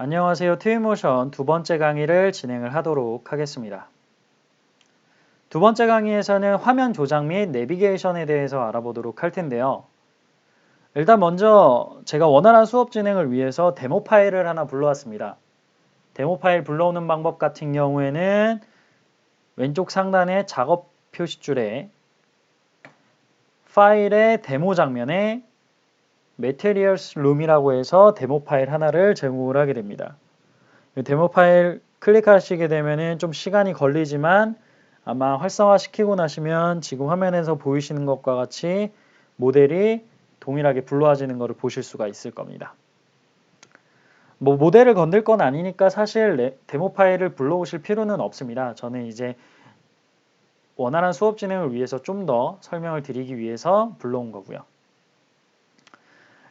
안녕하세요. 트윈모션 두 번째 강의를 진행을 하도록 하겠습니다. 두 번째 강의에서는 화면 조작 및 내비게이션에 대해서 알아보도록 할 텐데요. 일단 먼저 제가 원활한 수업 진행을 위해서 데모 파일을 하나 불러왔습니다. 데모 파일 불러오는 방법 같은 경우에는 왼쪽 상단의 작업 표시줄에 파일의 데모 장면에 Materials Room이라고 해서 데모 파일 하나를 제공을 하게 됩니다. 이 데모 파일 클릭하시게 되면 좀 시간이 걸리지만 아마 활성화 시키고 나시면 지금 화면에서 보이시는 것과 같이 모델이 동일하게 불러와지는 것을 보실 수가 있을 겁니다. 뭐 모델을 건들 건 아니니까 사실 데모 파일을 불러오실 필요는 없습니다. 저는 이제 원활한 수업 진행을 위해서 좀 더 설명을 드리기 위해서 불러온 거고요.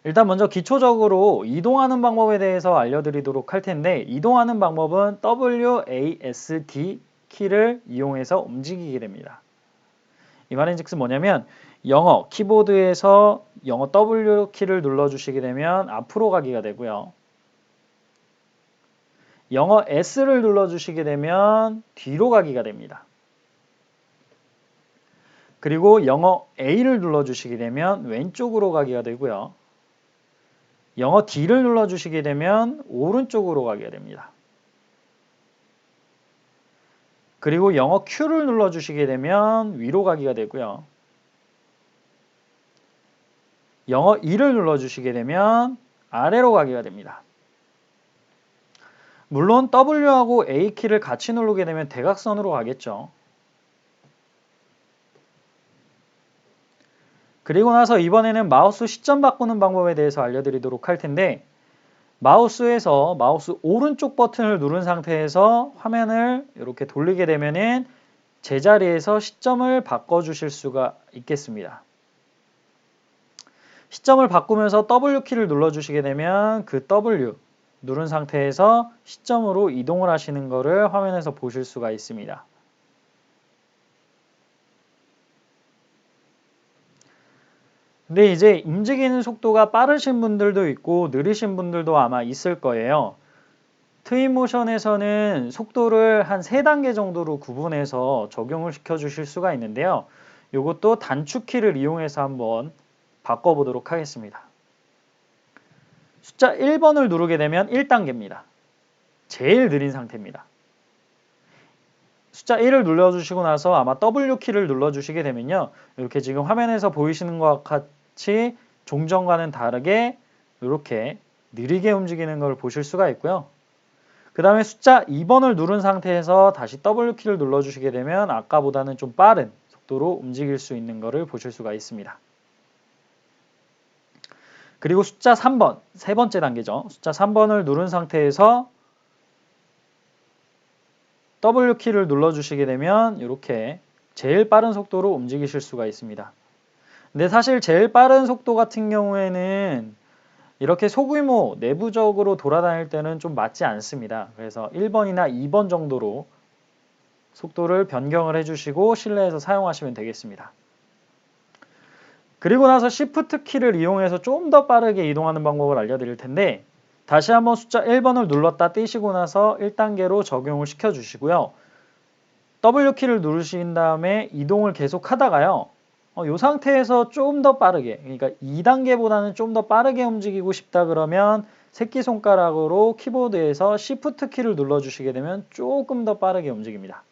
일단 먼저 기초적으로 이동하는 방법에 대해서 알려드리도록 할 텐데 이동하는 방법은 WASD 키를 이용해서 움직이게 됩니다. 이 말은 즉슨 뭐냐면 영어 키보드에서 영어 W 키를 눌러주시게 되면 앞으로 가기가 되고요. 영어 S를 눌러주시게 되면 뒤로 가기가 됩니다. 그리고 영어 A를 눌러주시게 되면 왼쪽으로 가기가 되고요. 영어 D를 눌러주시게 되면 오른쪽으로 가게 됩니다. 그리고 영어 Q를 눌러주시게 되면 위로 가기가 되고요. 영어 E를 눌러주시게 되면 아래로 가기가 됩니다. 물론 W하고 A키를 같이 누르게 되면 대각선으로 가겠죠. 그리고 나서 이번에는 마우스 시점 바꾸는 방법에 대해서 알려드리도록 할 텐데 마우스에서 마우스 오른쪽 버튼을 누른 상태에서 화면을 이렇게 돌리게 되면은 제자리에서 시점을 바꿔 주실 수가 있겠습니다. 시점을 바꾸면서 W키를 눌러 주시게 되면 그 W 누른 상태에서 시점으로 이동을 하시는 것을 화면에서 보실 수가 있습니다. 근데 이제 움직이는 속도가 빠르신 분들도 있고 느리신 분들도 아마 있을 거예요. 트윈모션에서는 속도를 한 3단계 정도로 구분해서 적용을 시켜 주실 수가 있는데요. 이것도 단축키를 이용해서 한번 바꿔보도록 하겠습니다. 숫자 1번을 누르게 되면 1단계입니다. 제일 느린 상태입니다. 숫자 1을 눌러주시고 나서 아마 W키를 눌러주시게 되면요. 이렇게 지금 화면에서 보이시는 것 같, 같이 종전과는 다르게 이렇게 느리게 움직이는 걸 보실 수가 있고요. 그 다음에 숫자 2번을 누른 상태에서 다시 W키를 눌러주시게 되면 아까보다는 좀 빠른 속도로 움직일 수 있는 것을 보실 수가 있습니다. 그리고 숫자 3번, 세 번째 단계죠. 숫자 3번을 누른 상태에서 W키를 눌러주시게 되면 이렇게 제일 빠른 속도로 움직이실 수가 있습니다. 근데 사실 제일 빠른 속도 같은 경우에는 이렇게 소규모 내부적으로 돌아다닐 때는 좀 맞지 않습니다. 그래서 1번이나 2번 정도로 속도를 변경을 해주시고 실내에서 사용하시면 되겠습니다. 그리고 나서 Shift 키를 이용해서 좀 더 빠르게 이동하는 방법을 알려드릴 텐데 다시 한번 숫자 1번을 눌렀다 떼시고 나서 1단계로 적용을 시켜주시고요. W키를 누르신 다음에 이동을 계속 하다가요. 어, 이 상태에서 좀 더 빠르게 그러니까 2단계보다는 좀 더 빠르게 움직이고 싶다 그러면 새끼손가락으로 키보드에서 Shift 키를 눌러주시게 되면 조금 더 빠르게 움직입니다.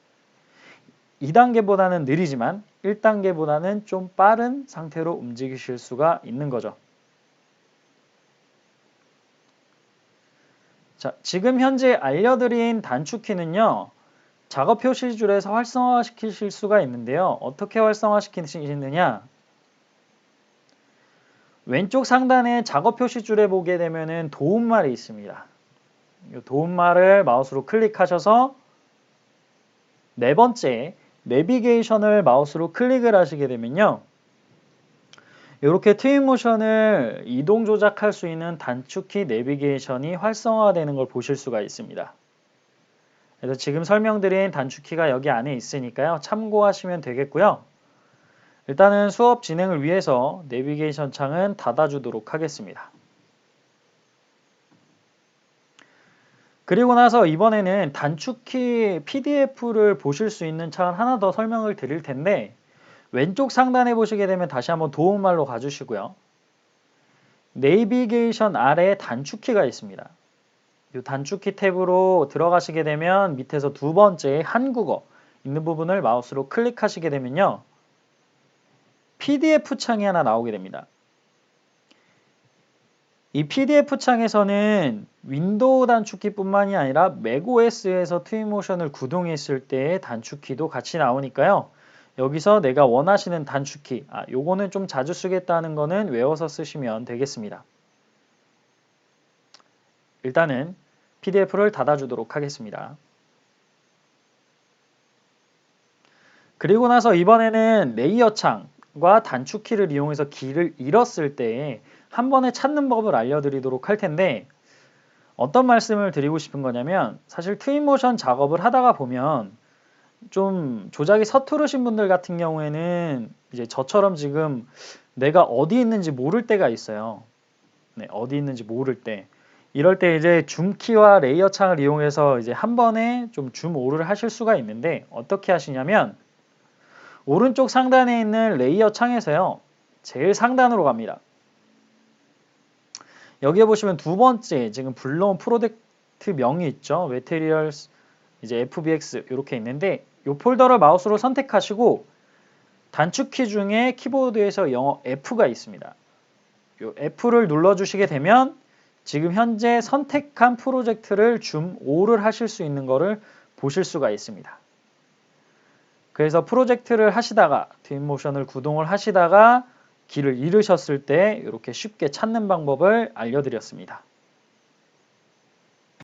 2단계보다는 느리지만 1단계보다는 좀 빠른 상태로 움직이실 수가 있는 거죠. 자, 지금 현재 알려드린 단축키는요. 작업 표시줄에서 활성화 시키실 수가 있는데요. 어떻게 활성화 시키시느냐? 왼쪽 상단에 작업 표시줄에 보게 되면 도움말이 있습니다. 이 도움말을 마우스로 클릭하셔서 네 번째 내비게이션을 마우스로 클릭을 하시게 되면요. 이렇게 트윈 모션을 이동 조작할 수 있는 단축키 내비게이션이 활성화되는 걸 보실 수가 있습니다. 그래서 지금 설명드린 단축키가 여기 안에 있으니까요. 참고하시면 되겠고요. 일단은 수업 진행을 위해서 내비게이션 창은 닫아주도록 하겠습니다. 그리고 나서 이번에는 단축키 PDF를 보실 수 있는 차를 하나 더 설명을 드릴 텐데 왼쪽 상단에 보시게 되면 다시 한번 도움말로 가주시고요. 네이비게이션 아래에 단축키가 있습니다. 이 단축키 탭으로 들어가시게 되면 밑에서 두 번째 한국어 있는 부분을 마우스로 클릭하시게 되면요. PDF 창이 하나 나오게 됩니다. 이 PDF 창에서는 윈도우 단축키뿐만이 아니라 맥OS에서 트윈모션을 구동했을 때의 단축키도 같이 나오니까요. 여기서 내가 원하시는 단축키, 아, 요거는 좀 자주 쓰겠다는 거는 외워서 쓰시면 되겠습니다. 일단은 PDF를 닫아주도록 하겠습니다. 그리고 나서 이번에는 레이어 창과 단축키를 이용해서 길을 잃었을 때 한 번에 찾는 법을 알려드리도록 할 텐데 어떤 말씀을 드리고 싶은 거냐면 사실 트윈모션 작업을 하다가 보면 좀 조작이 서투르신 분들 같은 경우에는 이제 저처럼 지금 내가 어디 있는지 모를 때가 있어요. 네, 어디 있는지 모를 때. 이럴 때 이제 줌키와 레이어 창을 이용해서 이제 한 번에 좀 줌 오를 하실 수가 있는데 어떻게 하시냐면 오른쪽 상단에 있는 레이어 창에서요. 제일 상단으로 갑니다. 여기에 보시면 두 번째 지금 불러온 프로젝트 명이 있죠. Materials 이제 FBX 이렇게 있는데 이 폴더를 마우스로 선택하시고 단축키 중에 키보드에서 영어 F가 있습니다. 이 F를 눌러주시게 되면 지금 현재 선택한 프로젝트를 줌 5를 하실 수 있는 것을 보실 수가 있습니다. 그래서 프로젝트를 하시다가 뒷모션을 구동을 하시다가 길을 잃으셨을 때 이렇게 쉽게 찾는 방법을 알려드렸습니다.